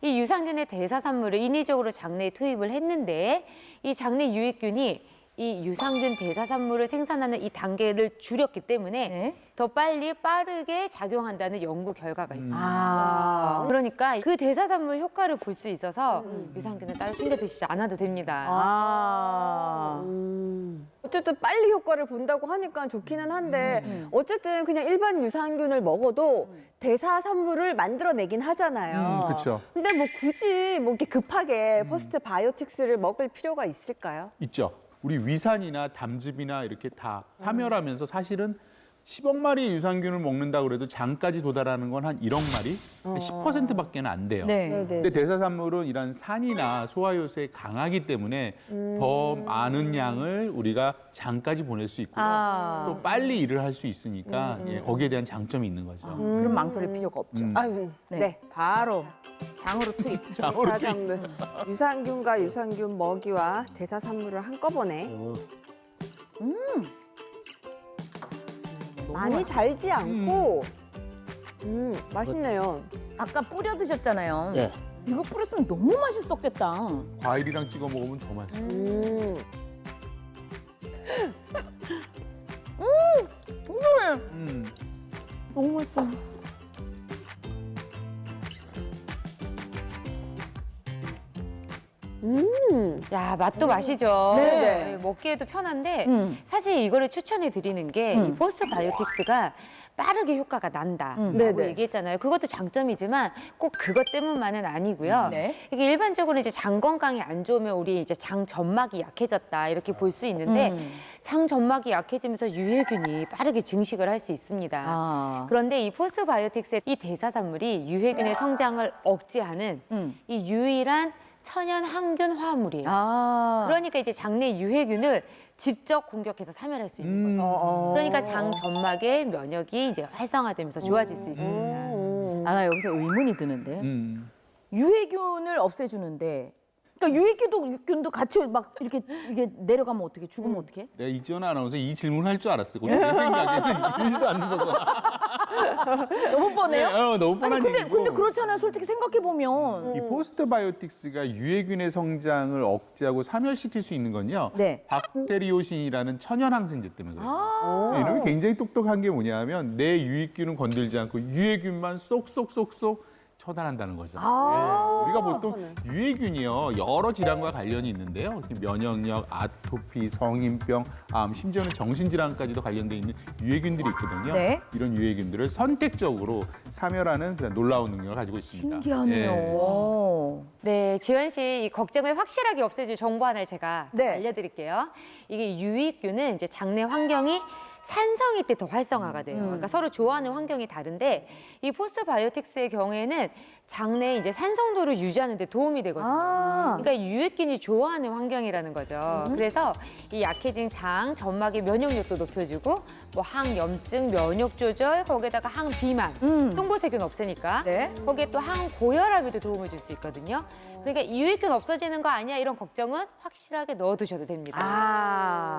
이 유산균의 대사산물을 인위적으로 장내에 투입을 했는데 이 장내 유익균이 이 유산균 대사산물을 생산하는 이 단계를 줄였기 때문에 네. 더 빨리 빠르게 작용한다는 연구 결과가 있습니다. 아. 그러니까 그 대사산물 효과를 볼 수 있어서 음. 유산균을 따로 챙겨 드시지 않아도 됩니다. 아. 어쨌든 빨리 효과를 본다고 하니까 좋기는 한데 어쨌든 그냥 일반 유산균을 먹어도 대사 산물을 만들어내긴 하잖아요. 음, 그쵸. 근데 뭐 굳이 뭐 이렇게 급하게 포스트 바이오틱스를 먹을 필요가 있을까요? 있죠. 우리 위산이나 담즙이나 이렇게 다 사멸하면서 사실은 10억 마리의 유산균을 먹는다 그래도 장까지 도달하는 건 한 1억 마리? 10%밖에 안 돼요. 네. 근데 대사산물은 이런 산이나 소화효소에 강하기 때문에 더 많은 양을 우리가 장까지 보낼 수 있고요. 아. 또 빨리 일을 할 수 있으니까 예, 거기에 대한 장점이 있는 거죠. 그럼 망설일 필요가 없죠. 음. 아유, 네. 네. 바로 장으로 투입. 장으로 대사산물. 유산균과 유산균 먹이와 대사산물을 한꺼번에 많이 달지 않고 음, 맛있네요. 아까 뿌려 드셨잖아요. 네. 이거 뿌렸으면 너무 맛있었겠다. 과일이랑 찍어 먹으면 더 맛있어요. 음. 음. 야 맛도 맛이죠. 네. 네, 먹기에도 편한데 음. 사실 이거를 추천해 드리는 게이 음. 포스트 바이오틱스가 빠르게 효과가 난다. 음. 라고 네네. 얘기했잖아요. 그것도 장점이지만 꼭 그것 때문만은 아니고요. 네. 이게 일반적으로 이제 장 건강이 안 좋으면 우리 이제 장 점막이 약해졌다 이렇게 볼 수 있는데 음. 장 점막이 약해지면서 유해균이 빠르게 증식을 할 수 있습니다. 아. 그런데 이 포스트 바이오틱스의 이 대사산물이 유해균의 성장을 억제하는 음. 이 유일한 천연 항균 화합물이에요. 아. 그러니까 이제 장내 유해균을 직접 공격해서 사멸할 수 있는 거죠. 음. 어. 그러니까 장 점막의 면역이 이제 활성화되면서 좋아질 수 있습니다. 음. 아, 나 여기서 의문이 드는데. 음. 유해균을 없애주는데. 그러니까 유해균도 같이 막 이렇게 이게 내려가면 어떻게 죽으면 어떻게? 내가 이지원 아나운서 이 질문 할 줄 알았어요. 내 생각에는 일도 안 믿어서. 너무 뻔해요? 네, 어, 너무 뻔한 아니 근데 얘기고. 근데 그렇잖아요. 솔직히 생각해 보면. 이 포스트바이오틱스가 유해균의 성장을 억제하고 사멸시킬 수 있는 건요. 네. 박테리오신이라는 천연 항생제 때문에 그래요. 아. 이놈이 굉장히 똑똑한 게 뭐냐면 내 유익균은 건들지 않고 유해균만 쏙쏙쏙쏙 처단한다는 거죠. 아. 예, 우리가 보통 유해균이요 여러 질환과 관련이 있는데요. 면역력, 아토피, 성인병, 암, 심지어는 정신질환까지도 관련돼 있는 유해균들이 있거든요. 네. 이런 유해균들을 선택적으로 사멸하는 그런 놀라운 능력을 가지고 있습니다. 신기하네요. 예. 오. 네, 지원 씨이 걱정을 확실하게 없애줄 정보 하나를 제가 네. 알려드릴게요. 이게 유익균은 이제 장내 환경이 산성일 때더 활성화가 돼요. 음. 그러니까 서로 좋아하는 환경이 다른데 이 포스트바이오틱스의 경우에는 장내에 이제 산성도를 유지하는 데 도움이 되거든요. 아. 그러니까 유익균이 좋아하는 환경이라는 거죠. 음. 그래서 이 약해진 장, 점막의 면역력도 높여주고 뭐 항염증, 면역 조절, 거기에다가 항비만, 음. 송보세균 없애니까 네. 거기에 또 항고혈압에도 도움을 줄 수 있거든요. 그러니까 이 유익균 없어지는 거 아니야 이런 걱정은 확실하게 넣어두셔도 됩니다. 아.